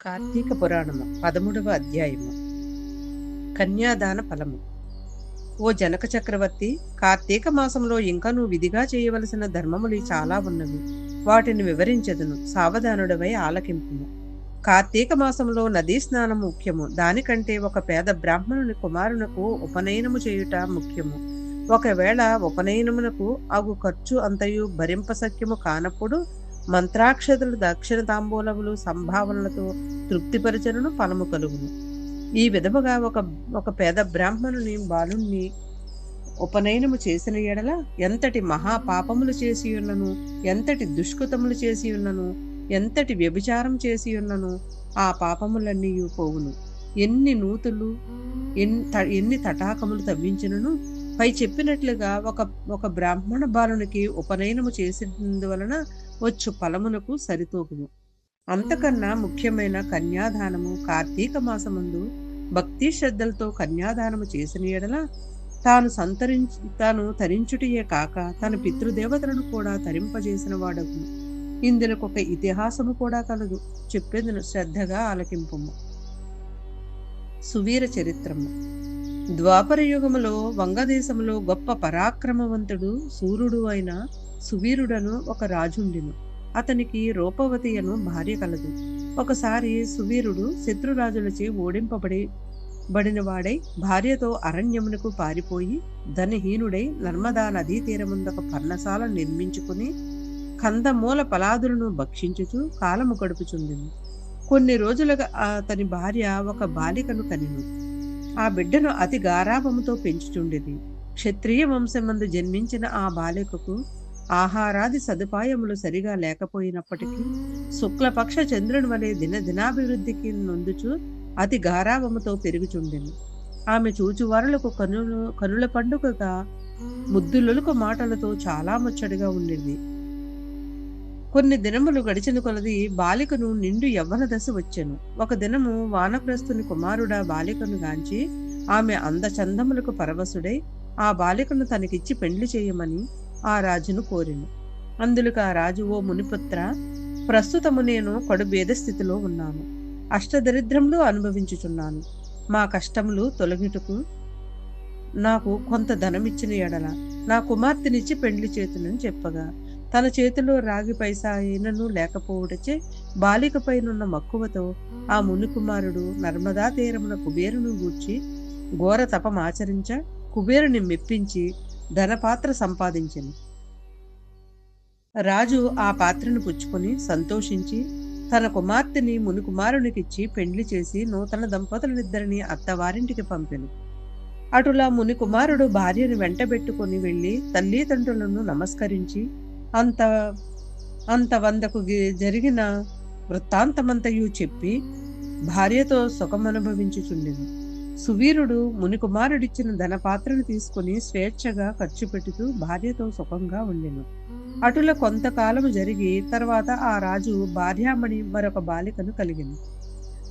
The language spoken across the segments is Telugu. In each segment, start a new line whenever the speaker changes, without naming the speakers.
కార్తీక పురాణము పదమూడవ అధ్యాయము. కన్యాదాన ఫలము. ఓ జనక చక్రవర్తి కార్తీక మాసంలో ఇంకా నువ్వు విధిగా చేయవలసిన ధర్మములు చాలా ఉన్నవి. వాటిని వివరించదును సావధానుడవై ఆలకింపుము. కార్తీక మాసంలో నదీ స్నానం ముఖ్యము. దానికంటే ఒక పేద బ్రాహ్మణుని కుమారునకు ఉపనయనము చేయుట ముఖ్యము. ఒకవేళ ఉపనయనమునకు అగు ఖర్చు అంతయు భరింపసఖ్యము కానప్పుడు మంత్రాక్షతలు దక్షిణ తాంబూలములు సంభావనలతో తృప్తిపరచను ఫలము కలుగును. ఈ విధముగా ఒక ఒక పేద బ్రాహ్మణుని బాలుణ్ణి ఉపనయనము చేసిన ఎడల ఎంతటి మహాపాపములు చేసి ఉన్నను ఎంతటి దుష్కృతములు చేసి ఉన్నను ఎంతటి వ్యభిచారం చేసి ఉన్నను ఆ పాపములన్నీ పోవును. ఎన్ని నూతులు ఎన్ని తటాకములు తవ్వించినను పై చెప్పినట్లుగా ఒక ఒక బ్రాహ్మణ బాలునికి ఉపనయనము చేసినందువలన వచ్చు ఫలమునకు సరితోగుము అంతకన్నా ముఖ్యమైన కన్యాదానము కార్తీక మాసముందు భక్తి శ్రద్ధలతో కన్యాదానము చేసిన ఎడల తాను సంతరించి తాను తరించుటయే కాక తన పితృదేవతలను కూడా తరింపజేసిన వాడకు ఇందులకు ఒక ఇతిహాసము కూడా కలదు. చెప్పేది శ్రద్ధగా ఆలకింపము. సువీర చరిత్రము. ద్వాపర యుగములో వంగదేశములో గొప్ప పరాక్రమవంతుడు సూర్యుడు అయిన సువీరుడను ఒక రాజుండిను. అతనికి రూపవతి అను భార్య కలదు. ఒకసారి సువీరుడు శత్రురాజులచే ఓడింపబడి బడినవాడై భార్యతో అరణ్యమునకు పారిపోయి ధనహీనుడై నర్మదా నదీ తీరముందొక పర్ణశాల నిర్మించుకుని కందమూల పలాదులను భక్షించుచు కాలము గడుపుచుండింది కొన్ని రోజులుగా అతని భార్య ఒక బాలికను కనిను. ఆ బిడ్డను అతి గారాభముతో పెంచుచుండేది. క్షత్రియ వంశమందు జన్మించిన ఆ బాలికకు ఆహారాది సదుపాయములు సరిగా లేకపోయినప్పటికీ శుక్లపక్ష చంద్రుని వలె దిన దినాభివృద్ధికి నొందుచు అతి గారావముతో పెరుగుచుండెను. ఆమె చూచువారులకు కనులు కనుల పండుగగా ముద్దులొలుకు మాటలతో చాలా ముచ్చడిగా ఉండేది కొన్ని దినములు గడిచిన కొలది బాలికను నిండు యవ్వన దశ వచ్చెను. ఒక దినము వానప్రస్తుని కుమారుడా బాలికను గాంచి ఆమె అందచందములకు పరవశుడై ఆ బాలికను తనకిచ్చి పెండ్లి చేయమని ఆ రాజును కోరిను. అందులకు ఆ రాజు ఓ మునిపుత్ర ప్రస్తుతము నేను కడు స్థితిలో ఉన్నాను. అష్టదరిద్రములు అనుభవించుచున్నాను. మా కష్టములు తొలగిటకు నాకు కొంత ధనమిచ్చిన ఎడల నా కుమార్తెనిచ్చి పెండ్లి చేతునని చెప్పగా. తన చేతిలో రాగి పైసా అయినను లేకపోవటచే బాలికపైనున్న మక్కువతో ఆ ముని కుమారుడు నర్మదా తీరమున కుబేరును గూర్చి ఘోర తపమాచరించ కుబేరుని మెప్పించి ధనపాత్ర సంపాదించింది. రాజు ఆ పాత్రను పుచ్చుకొని సంతోషించి తన కుమార్తెని మునికుమారునికిచ్చి పెండ్లి చేసి నూతన దంపతులనిద్దరిని అత్తవారింటికి పంపెను. అటులా మునికుమారుడు భార్యను వెంటబెట్టుకుని వెళ్ళి తల్లిదండ్రులను నమస్కరించి అంత అంత వందకు జరిగిన వృత్తాంతమంతయు చెప్పి భార్యతో సుఖమనుభవించుచుండెను. సువీరుడు మునికుమారుడిచ్చిన ధనపాత్రను తీసుకుని స్వేచ్ఛగా ఖర్చు పెట్టుతూ భార్యతో సుఖంగా ఉండెను. అటుల కొంతకాలము జరిగి తర్వాత ఆ రాజు భార్యామణి మరొక బాలికను కలిగింది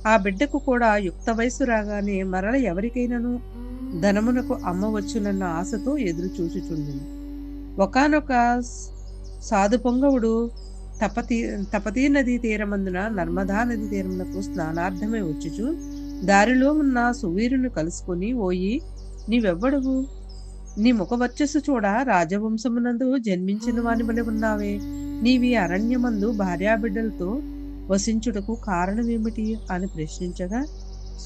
ఆ బిడ్డకు కూడా యుక్త వయసు రాగానే మరల ఎవరికైనాను ధనమునకు అమ్మవచ్చునన్న ఆశతో ఎదురు చూచుచుండింది ఒకనొక సాధు పొంగవుడు తపతీ తపతీ నదీ తీరమందున నర్మదా నది తీరమునకు స్నానార్థమై వచ్చుచు దారిలో ఉన్న సువీరుని కలుసుకుని ఓయి నీవెవ్వడువు నీ ముఖ వచ్చస్సు చూడ రాజవంశమునందు జన్మించిన వాని వలె ఉన్నావే. నీవి అరణ్యమందు భార్యాబిడ్డలతో వసించుటకు కారణమేమిటి? అని ప్రశ్నించగా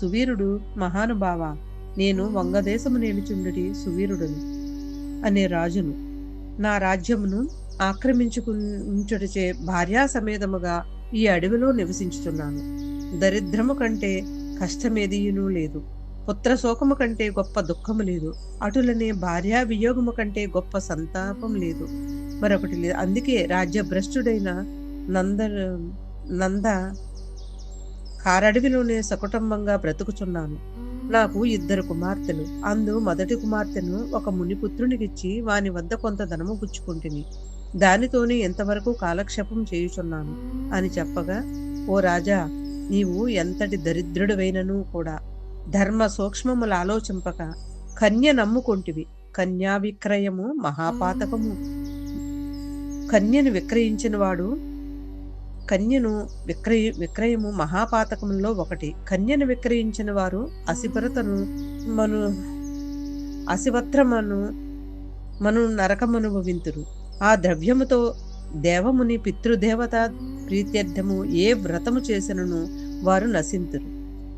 సువీరుడు మహానుభావ నేను వంగదేశము నేలుచుండటి సువీరుడును అనే రాజును. నా రాజ్యమును ఆక్రమించుకుంచుటచే భార్యా సమేతముగా ఈ అడవిలో నివసించుతున్నాను దరిద్రము కంటే కష్టమేదియునూ లేదు. పుత్ర శోకము కంటే గొప్ప దుఃఖము లేదు. అటులనే భార్యా వియోగము కంటే గొప్ప సంతాపం లేదు. మరొకటి లేదు. అందుకే రాజ్యభ్రష్టుడైన నంద నంద కారడవిలోనే సకుటుంబంగా బ్రతుకుచున్నాను. నాకు ఇద్దరు కుమార్తెలు. అందు మొదటి కుమార్తెను ఒక మునిపుత్రునికిచ్చి వాని వద్ద కొంత ధనము పుచ్చుకుంటుని దానితోనే ఎంతవరకు కాలక్షేపం చేయుచున్నాను అని చెప్పగా ఓ రాజా నీవు ఎంతటి దరిద్రుడవైనను కూడా ధర్మ సూక్ష్మములు ఆలోచింపక కన్య నమ్ముకొంటివి. కన్యా విక్రయము మహాపాతకము. కన్యను విక్రయించిన వాడు కన్యను విక్రయ విక్రయము మహాపాతకములో ఒకటి. కన్యను విక్రయించిన వారు అసిపరతను మను అసివత్రమను మను నరకమనుభవింతురు ఆ ద్రవ్యముతో దేవముని పితృదేవత ప్రీత్యర్థము ఏ వ్రతము చేసినను వారు నశింతురు.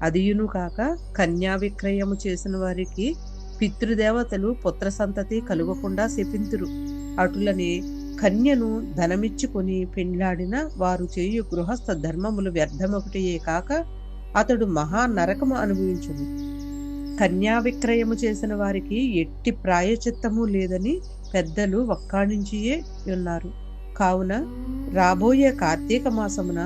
అదియును కాక కన్యా విక్రయము చేసిన వారికి పితృదేవతలు పుత్ర సంతతి కలుగకుండా శపింతురు. అటులని కన్యను ధనమిచ్చుకొని పెండ్లాడిన వారు చేయు గృహస్థ ధర్మములు వ్యర్థమొకటియే కాక అతడు మహా నరకము అనుభవించును. కన్యా విక్రయము చేసిన వారికి ఎట్టి ప్రాయచిత్తము లేదని పెద్దలు ఒక్కాణించియే ఉన్నారు. కావున రాబోయే కార్తీక మాసమున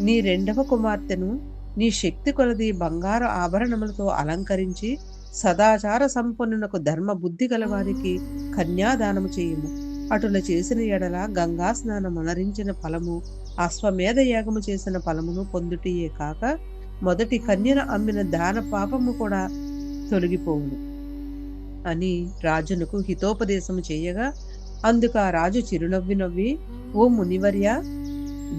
నీ రెండవ కుమార్తెను నీ శక్తి కొలది బంగారు ఆభరణములతో అలంకరించి సదాచార సంపన్నునకు ధర్మ బుద్ధి గలవారికి కన్యాదానము చేయుము. అటుల చేసిన ఎడల గంగా స్నానం అనరించిన ఫలము అశ్వమేధ యాగము చేసిన ఫలమును పొందుటియే కాక మొదటి కన్యను అమ్మిన దాన పాపము కూడా తొలగిపోవును. అని రాజునకు హితోపదేశము చేయగా అందుకు ఆ రాజు చిరునవ్వి నవ్వి ఓ మునివర్య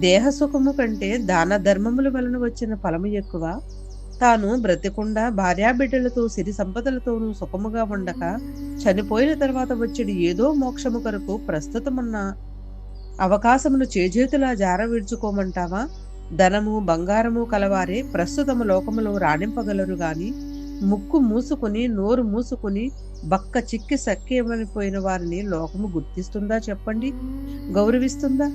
దేహ సుఖము కంటే దాన ధర్మముల వలన వచ్చిన ఫలము ఎక్కువ. తాను బ్రతికుండా భార్యాబిడ్డలతో సిరి సంపదలతోనూ సుఖముగా ఉండక చనిపోయిన తర్వాత వచ్చేది ఏదో మోక్షము కొరకు ప్రస్తుతమున్న అవకాశమును చేజేతులా జార విడుచుకోమంటావా? ధనము బంగారము కలవారే ప్రస్తుతము లోకములో రాణింపగలరు గాని ముక్కు మూసుకుని నోరు మూసుకుని బక్క చిక్కి సక్కేమనిపోయిన వారిని లోకము గుర్తిస్తుందా చెప్పండి? గౌరవిస్తుందా?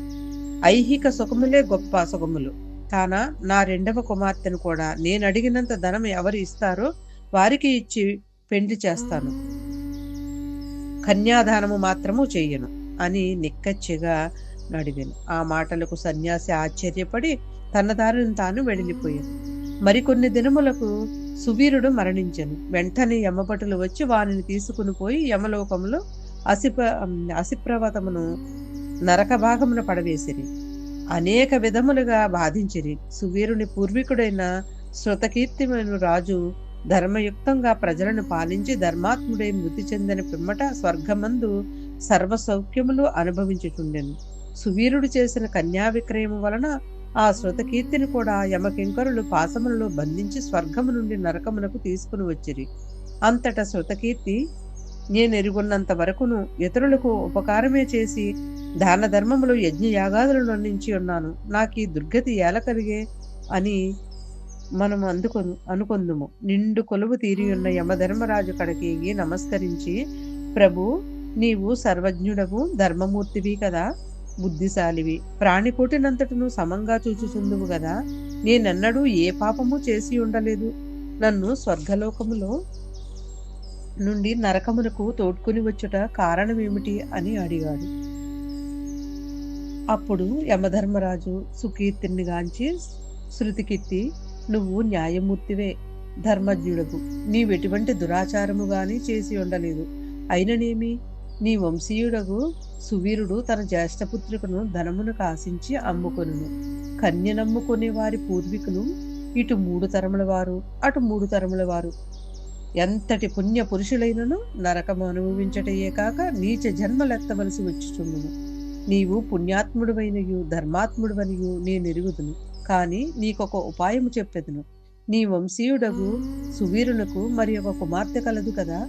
ఐహిక సుఖములే గొప్ప సుఖములు. కాన నా రెండవ కుమార్తెను కూడా నేను అడిగినంత ధనం ఎవరు ఇస్తారో వారికి ఇచ్చి పెండ్లి చేస్తాను. కన్యాదానము మాత్రము చెయ్యను అని నిక్కచ్చిగా నడిగాను. ఆ మాటలకు సన్యాసి ఆశ్చర్యపడి తన దారిని తాను వెళ్ళిపోయాను. మరికొన్ని దినములకు సువీరుడు మరణించను. వెంటనే యమభటులు వచ్చి వారిని తీసుకుని పోయి యమలోకములో అసిప అసిప్రవతమును నరక భాగమున పడవేసిరి. అనేక విధములుగా బాధించిరి. సువీరుని పూర్వీకుడైన శృతకీర్తిమైన రాజు ధర్మయుక్తంగా ప్రజలను పాలించి ధర్మాత్ముడై మృతి చెందిన పిమ్మట స్వర్గమందు సర్వ సౌఖ్యములు అనుభవించుచుండెను. సువీరుడు చేసిన కన్యా విక్రయము వలన ఆ శృతకీర్తిని కూడా యమకింకరులు పాసములలో బంధించి స్వర్గము నుండి నరకమునకు తీసుకుని వచ్చిరి. అంతటా శృతకీర్తి నేనెరుగున్నంత వరకును ఇతరులకు ఉపకారమే చేసి దాన ధర్మములు యజ్ఞయాగాదులను అందించి ఉన్నాను. నాకు ఈ దుర్గతి ఏల కలిగే అని మనం అందుకొ అనుకొందుము. నిండు కొలువు తీరి ఉన్న యమధర్మరాజు కడకేగి నమస్కరించి ప్రభు నీవు సర్వజ్ఞుడవు ధర్మమూర్తివి కదా! బుద్ధిశాలివి. ప్రాణికోటినంతటను సమంగా చూచుచుందువు గదా నేనెన్నడూ ఏ పాపము చేసి ఉండలేదు. నన్ను స్వర్గలోకములో నుండి నరకమునకు తోడ్కొని వచ్చుట కారణమేమిటి అని అడిగాడు. అప్పుడు యమధర్మరాజు సుకీర్తిని గాంచి శృతికిత్తి నువ్వు న్యాయమూర్తివే ధర్మజ్ఞుడకు నీవెటువంటి దురాచారము గాని చేసి ఉండలేదు. అయిననేమి? నీ వంశీయుడగు సువీరుడు తన జ్యేష్ఠపుత్రికను ధనమును ఆశించి అమ్ముకొను కన్యనమ్ముకునే వారి పూర్వీకులు ఇటు మూడు తరముల వారు అటు మూడు తరముల వారు. ఎంతటి పుణ్య పురుషులైనను నరకము అనుభవించటయే కాక నీచ జన్మలెత్తవలసి వచ్చుచుండును. నీవు పుణ్యాత్ముడువైనయు ధర్మాత్ముడువనియు నేనెరుగుదును. కానీ నీకొక ఉపాయము చెప్పెదును. నీ వంశీయుడగు సువీరునకు మరి ఒక కుమార్తె కలదు కదా.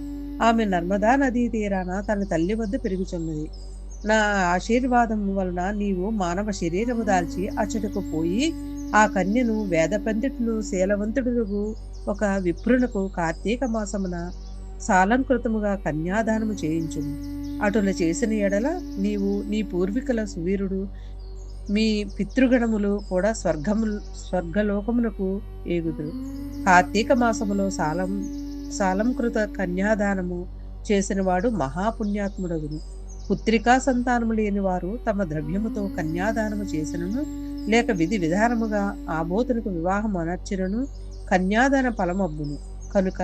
ఆమె నర్మదా నదీ తీరాన తన తల్లి వద్ద పెరుగుచున్నది. నా ఆశీర్వాదం వలన నీవు మానవ శరీరము దాల్చి అచ్చటకు పోయి ఆ కన్యను వేద పండితుడు శీలవంతుడు ఒక విప్రునకు కార్తీక మాసమున సాలంకృతముగా కన్యాదానము చేయించును అటుల చేసిన ఎడల నీవు నీ పూర్వీకుల సువీరుడు మీ పితృగణములు కూడా స్వర్గము స్వర్గలోకమునకు ఏగుదురు. కార్తీక మాసములో సాలం సాలంకృత కన్యాదానము చేసినవాడు మహాపుణ్యాత్ముడగును. పుత్రికా సంతానము లేని వారు తమ ద్రవ్యముతో కన్యాదానము చేసినను లేక విధి విధానముగా ఆబోతులకు వివాహం అనర్చినను కన్యాదాన ఫలమబ్బును. కనుక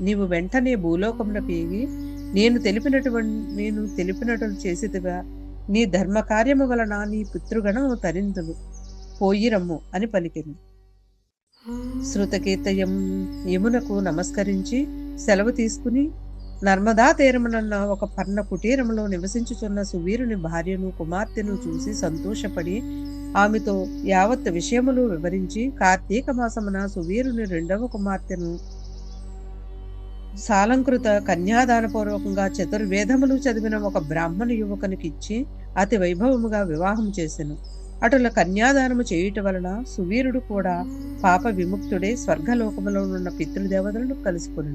నీవు వెంటనే భూలోకమున పేగి నేను తెలిపినటువంటి నేను తెలిపినట్లు చేసేదిగా నీ ధర్మకార్యము వలన నీ పితృగణము తరిందును పోయిరమ్ము అని పలికింది శృతకీర్తయం యమునకు నమస్కరించి సెలవు తీసుకుని నర్మదా తీరమునన్న ఒక పర్ణ కుటీరములో నివసించుచున్న సువీరుని భార్యను కుమార్తెను చూసి సంతోషపడి ఆమెతో యావత్ విషయములు వివరించి కార్తీక మాసమున సువీరుని రెండవ కుమార్తెను సాలంకృత కన్యాదానపూర్వకంగా చతుర్వేదములు చదివిన ఒక బ్రాహ్మణ యువకునికి ఇచ్చి అతి వైభవముగా వివాహం చేసెను. అటుల కన్యాదానము చేయుట వలన సువీరుడు కూడా పాప విముక్తుడే స్వర్గలోకములో ఉన్న పితృదేవతలను కలుసుకుని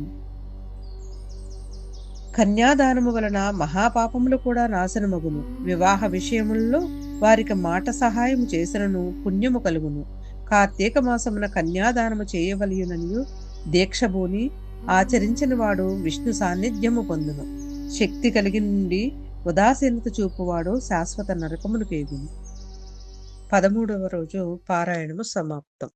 కన్యాదానము వలన మహాపాపములు కూడా నాశనమగును. వివాహ విషయముల్లో వారికి మాట సహాయం చేసినను పుణ్యము కలుగును. కార్తీక మాసమున కన్యాదానము చేయవలయుననియు దీక్షభూని ఆచరించిన వాడు విష్ణు సాన్నిధ్యము పొందును. శక్తి కలిగి నుండి ఉదాసీనత చూపువాడు శాశ్వత నరకమును పేగును. పదమూడవ రోజు పారాయణము సమాప్తం.